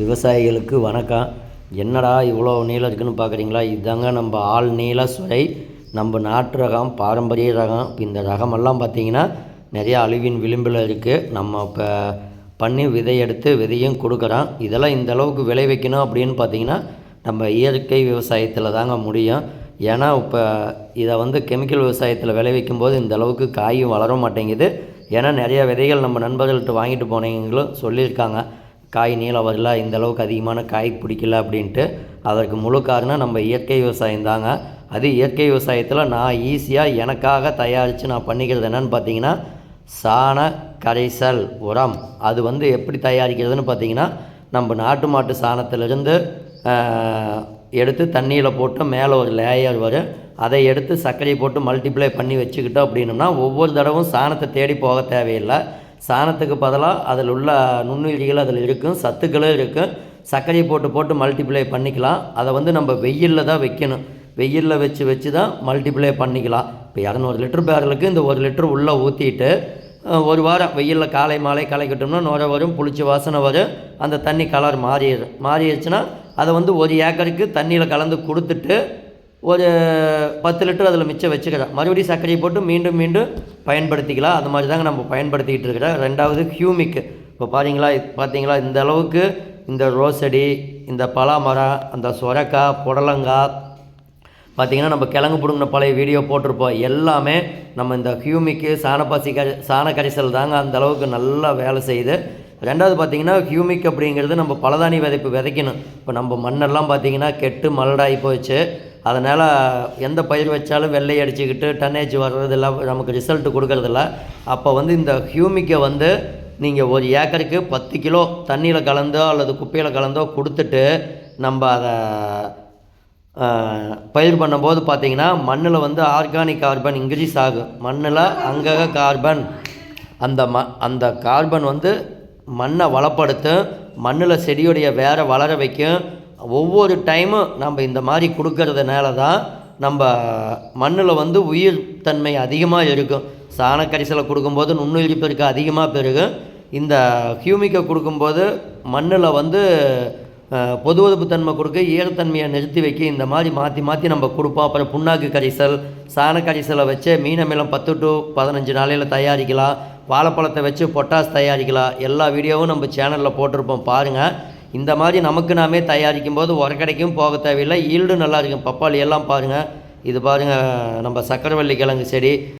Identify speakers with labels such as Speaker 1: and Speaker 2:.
Speaker 1: விவசாயிகளுக்கு வணக்கம். என்னடா இவ்வளோ நீளம் இருக்குன்னு பார்க்குறீங்களா? இதாங்க நம்ம ஆள் நீள சுரை நம்ம நாட்டு ரகம் பாரம்பரிய ரகம். இப்போ இந்த ரகமெல்லாம் பார்த்தீங்கன்னா நிறையா அழிவின் விளிம்பில் இருக்குது நம்ம இப்போ பண்ணி விதை எடுத்து விதையும் கொடுக்குறோம் இதெல்லாம் இந்த அளவுக்கு விளை வைக்கணும் அப்படின்னு பார்த்தீங்கன்னா நம்ம இயற்கை விவசாயத்தில் தாங்க முடியும். ஏன்னா இப்போ இதை வந்து கெமிக்கல் விவசாயத்தில் விளைவிக்கும் போது இந்த அளவுக்கு காயும் வளர மாட்டேங்குது. ஏன்னா நிறைய விதைகள் நம்ம நண்பர்கள்ட்ட வாங்கிட்டு போனீங்களும் சொல்லியிருக்காங்க. காய் நீளம் வரல இந்த அளவுக்கு அதிகமான காய் பிடிக்கல அப்படின்ட்டு அதற்கு முழு காரணம் நம்ம இயற்கை விவசாயம் தாங்க. அது இயற்கை விவசாயத்தில் நான் ஈஸியாக எனக்காக தயாரித்து நான் பண்ணிக்கிறது என்னென்னு பார்த்தீங்கன்னா சாண கரைசல் உரம். அது வந்து எப்படி தயாரிக்கிறதுன்னு பார்த்தீங்கன்னா நம்ம நாட்டு மாட்டு சாணத்திலிருந்து எடுத்து தண்ணியில் போட்டு மேலே ஒரு லேயர் வரும் அதை எடுத்து சர்க்கரையை போட்டு மல்டிப்ளை பண்ணி வச்சுக்கிட்டோம் அப்படின்னோம்னா ஒவ்வொரு தடவும் சாணத்தை தேடி போக தேவையில்லை. சாணத்துக்கு பதிலாக அதில் உள்ள நுண்ணுயிரிகள் அதில் இருக்கும் சத்துக்களும் இருக்கும். சர்க்கரையை போட்டு போட்டு மல்டிப்ளை பண்ணிக்கலாம். அதை வந்து நம்ம வெயிலில் தான் வைக்கணும். வெயிலில் வச்சு வச்சு தான் மல்டிப்ளை பண்ணிக்கலாம். இப்போ இரநூறு லிட்டர் பேரலுக்கு இந்த ஒரு லிட்டர் உள்ளே ஊற்றிட்டு ஒரு வாரம் வெயிலில் காலை மாலை கலக்கிட்டோம்னா நுர வரும் புளிச்சி வாசனை வரும் அந்த தண்ணி கலர் மாறிடும் மாறிடுச்சுன்னா அதை வந்து ஒரு ஏக்கருக்கு தண்ணியில் கலந்து கொடுத்துட்டு ஒரு பத்து லிட்டர் அதில் மிச்சம் வச்சுக்கிறேன் மறுபடியும் சர்க்கரையை போட்டு மீண்டும் மீண்டும் பயன்படுத்திக்கலாம். அது மாதிரி தாங்க நம்ம பயன்படுத்திக்கிட்டு இருக்கிறோம். ரெண்டாவது ஹியூமிக். இப்போ பாருங்களா பார்த்தீங்களா இந்த அளவுக்கு இந்த ரோசடி இந்த பலாமரம் அந்த சொரக்காய் புடலங்காய் பார்த்திங்கன்னா நம்ம கிழங்கு பிடுங்கின பழைய வீடியோ போட்டிருப்போம். எல்லாமே நம்ம இந்த ஹியூமிக்கு சாணப்பாசி கரி சாண கரிசல் தாங்க அந்த அளவுக்கு நல்லா வேலை செய்யுது. ரெண்டாவது பார்த்திங்கன்னா ஹியூமிக் அப்படிங்கிறது நம்ம பலதானி விதைப்பு விதைக்கணும். இப்போ நம்ம மண்ணெல்லாம் பார்த்தீங்கன்னா கெட்டு மலடாகி போச்சு. அதனால் எந்த பயிர் வச்சாலும் வெள்ளை அடிச்சுக்கிட்டு டன்னேஜ் வர்றதில்ல நமக்கு ரிசல்ட்டு கொடுக்கறதில்ல. அப்போ வந்து இந்த ஹியூமிக்கை வந்து நீங்கள் ஒரு ஏக்கருக்கு பத்து கிலோ தண்ணியில் கலந்தோ அல்லது குப்பையில் கலந்தோ கொடுத்துட்டு நம்ம அதை பயிர் பண்ணும்போது பார்த்தீங்கன்னா மண்ணில் வந்து ஆர்கானிக் கார்பன் இன்க்ரீஸ் ஆகும். மண்ணில் அங்கக கார்பன் அந்த ம அந்த கார்பன் வந்து மண்ணை வளப்படுத்தும் மண்ணில் செடியுடைய வேற வளர வைக்கும் ஒவ்வொரு டைமும் நம்ம இந்த மாதிரி கொடுக்கறதுனால தான் நம்ம மண்ணில் வந்து உயிர் தன்மை அதிகமாக இருக்கும். சாணக்கரிசலை கொடுக்கும்போது நுண்ணுயிரி பெருக்கு அதிகமாக பெருகும். இந்த ஹியூமிக்கை கொடுக்கும்போது மண்ணில் வந்து பொது பொதுவதுப்பு தன்மை கொடுக்க ஈரத்தன்மையை நிறுத்தி வைக்க இந்த மாதிரி மாற்றி மாற்றி நம்ம கொடுப்போம். அப்புறம் புண்ணாக்கு கரிசல் சாண கரிசலை வச்சு மீனமிலம் பத்து டு பதினஞ்சு நாளையில் தயாரிக்கலாம். வாழைப்பழத்தை வச்சு பொட்டாஸ் தயாரிக்கலாம். எல்லா வீடியோவும் நம்ம சேனலில் போட்டிருப்போம். பாருங்கள் இந்த மாதிரி நமக்கு நாமே தயாரிக்கும் போது உரக்கடைக்கும் போக தேவையில்லை. ஈல்டும் நல்லா இருக்கும். பப்பாளி எல்லாம் பாருங்கள் இது பாருங்கள் நம்ம சக்கரவள்ளி கிழங்கு செடி.